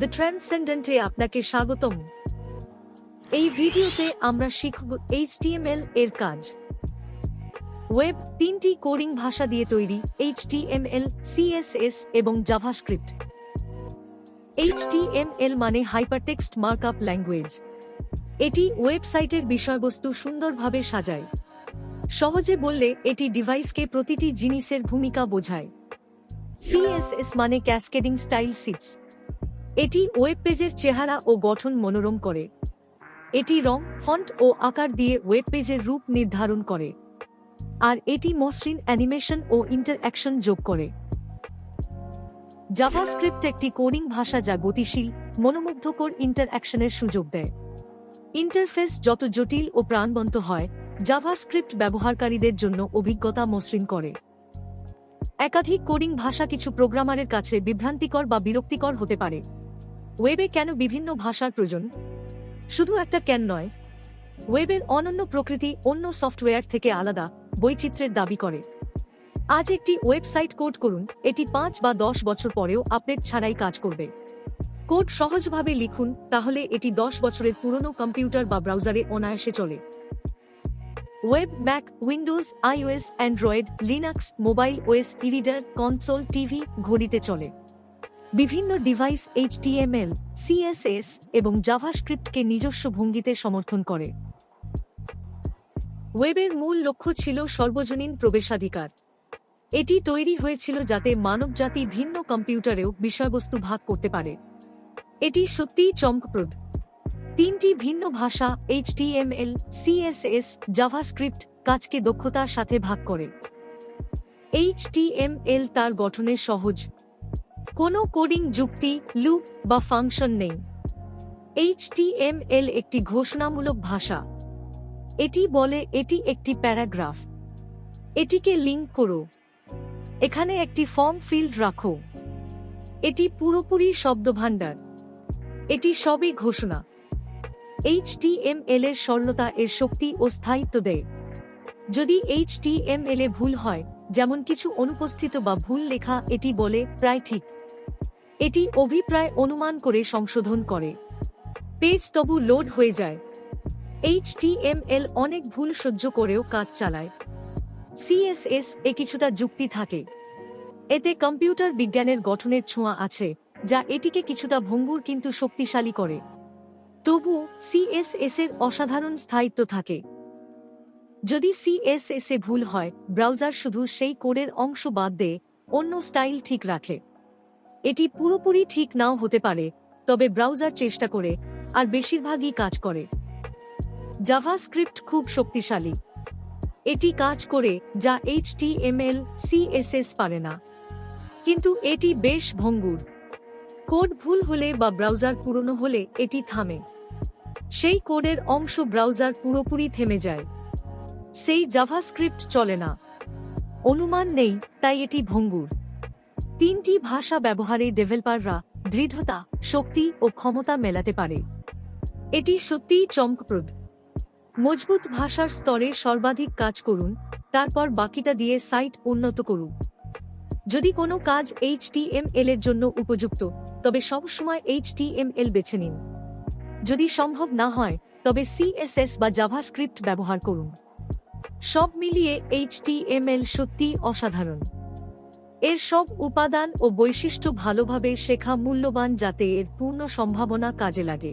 The ট্রান্সেন্ডেন্টে আপনাকে স্বাগতম। এই ভিডিওতে আমরা শিখব এইচটিএমএল এর কাজ। ওয়েব তিনটি কোডিং ভাষা দিয়ে তৈরি এইচটিএমএল সিএসএস এবং জাভাস্ক্রিপ্ট এইচটিএমএল মানে হাইপারটেক্সট মার্কআপ ল্যাঙ্গুয়েজ এটি ওয়েবসাইটের বিষয়বস্তু সুন্দরভাবে সাজায়। সহজে বললে এটি ডিভাইসকে প্রতিটি জিনিসের ভূমিকা বোঝায়। সিএসএস মানে ক্যাসকেডিং স্টাইল সিটস এটি ওয়েব পেজের চেহারা ও গঠন মনোরম করে। এটি রং, ফন্ট ও আকার দিয়ে ওয়েব পেজের রূপ নির্ধারণ করে। আর এটি মসৃণ অ্যানিমেশন ও ইন্টারঅ্যাকশন যোগ করে। জাভাস্ক্রিপ্ট একটি কোডিং ভাষা যা গতিশীল, মনোমুগ্ধকর ইন্টারঅ্যাকশনের সুযোগ দেয়। ইন্টারফেস যত জটিল ও প্রাণবন্ত হয়, জাভাস্ক্রিপ্ট ব্যবহারকারীদের জন্য অভিজ্ঞতা মসৃণ করে। একাধিক কোডিং ভাষা কিছু প্রোগ্রামারের কাছে বিভ্রান্তিকর বা বিরক্তিকর হতে পারে। ওয়েবে কেন বিভিন্ন ভাষার প্রয়োজন? শুধু একটা ক্যান নয়, ওয়েবের অনন্য প্রকৃতি অন্য সফটওয়্যার থেকে আলাদা বৈচিত্র্যের দাবি করে। আজ একটি ওয়েবসাইট কোড করুন, এটি পাঁচ বা দশ বছর পরেও আপডেট ছাড়াই কাজ করবে। কোড সহজভাবে লিখুন, তাহলে এটি দশ বছরের পুরনো কম্পিউটার বা ব্রাউজারে অনায়াসে চলে। Web, Mac, Windows, iOS, Android, Linux, mobile, OS, ereader, console, TV, ঘড়িতে চলে। বিভিন্ন ডিভাইস এইচটিএমএল সিএসএস এবং জাভাস্ক্রিপ্টকে নিজস্ব ভঙ্গিতে সমর্থন করে। ওয়েবের মূল লক্ষ্য ছিল সর্বজনীন প্রবেশাধিকার। এটি তৈরি হয়েছিল যাতে মানবজাতি ভিন্ন কম্পিউটারেও বিষয়বস্তু ভাগ করতে পারে। এটি সত্যিই চমকপ্রদ। তিনটি ভিন্ন ভাষা এইচটিএমএল সিএসএস জাভাস্ক্রিপ্ট কাজকে দক্ষতার সাথে ভাগ করে। এইচটিএমএল তার গঠনে সহজ কোনো কোডিং যুক্তি, লুপ বা ফাংশন নেই। এইচটিএমএল একটি ঘোষণামূলক ভাষা। এটি বলে এটি একটি প্যারাগ্রাফ। এটিকে লিঙ্ক করো। এখানে একটি ফর্ম ফিল্ড রাখো। এটি পুরোপুরি শব্দভাণ্ডার। এটি সবই ঘোষণা। এইচটিএমএল এর সরলতা এর শক্তি ও স্থায়িত্ব দেয়। যদি এইচটিএমএল এ ভুল হয়, যেমন কিছু অনুপস্থিত বা ভুল লেখা, এটি বলে, প্রায় ঠিক। এটি অভিপ্রায় অনুমান করে সংশোধন করে। পেজ তবু লোড হয়ে যায়। এইচটিএমএল অনেক ভুল সহ্য করেও কাজ চালায়। সিএসএস এ কিছুটা যুক্তি থাকে। এতে কম্পিউটার বিজ্ঞানের গঠনের ছোঁয়া আছে, যা এটিকে কিছুটা ভঙ্গুর কিন্তু শক্তিশালী করে। তবু সিএসএস এর অসাধারণ স্থায়িত্ব থাকে। যদি সিএসএস এ ভুল হয়, ব্রাউজার শুধু সেই কোডের অংশ বাদ দিয়ে অন্য স্টাইল ঠিক রাখে। এটি পুরোপুরি ঠিক নাও হতে পারে, তবে ব্রাউজার চেষ্টা করে, আর বেশিরভাগই কাজ করে। জাভাস্ক্রিপ্ট খুব শক্তিশালী। এটি কাজ করে, যা এইচটিএমএল, সিএসএস পারে না। কিন্তু এটি বেশ ভঙ্গুর। কোড ভুল হলে বা ব্রাউজার পুরনো হলে এটি থামে। সেই কোডের অংশ ব্রাউজার পুরোপুরি থেমে যায়। সেই জাভাস্ক্রিপ্ট চলে না। অনুমান নেই, তাই এটি ভঙ্গুর। তিনটি ভাষা ব্যবহারে ডেভেলপাররা দৃঢ়তা, শক্তি ও ক্ষমতা মেলাতে পারে। এটি সত্যিই চমকপ্রদ। মজবুত ভাষার স্তরে সর্বাধিক কাজ করুন, তারপর বাকিটা দিয়ে সাইট উন্নত করুন। যদি কোনো কাজ এইচটিএমএল এর জন্য উপযুক্ত, তবে সবসময় এইচটিএমএল বেছে নিন। যদি সম্ভব না হয়, তবে সিএসএস বা জাভাস্ক্রিপ্ট ব্যবহার করুন। সব মিলিয়ে এইচটিএমএল সত্যিই অসাধারণ। এর সব উপাদান ও বৈশিষ্ট্য ভালোভাবে শেখা মূল্যবান যাতে এর পূর্ণ সম্ভাবনা কাজে লাগে।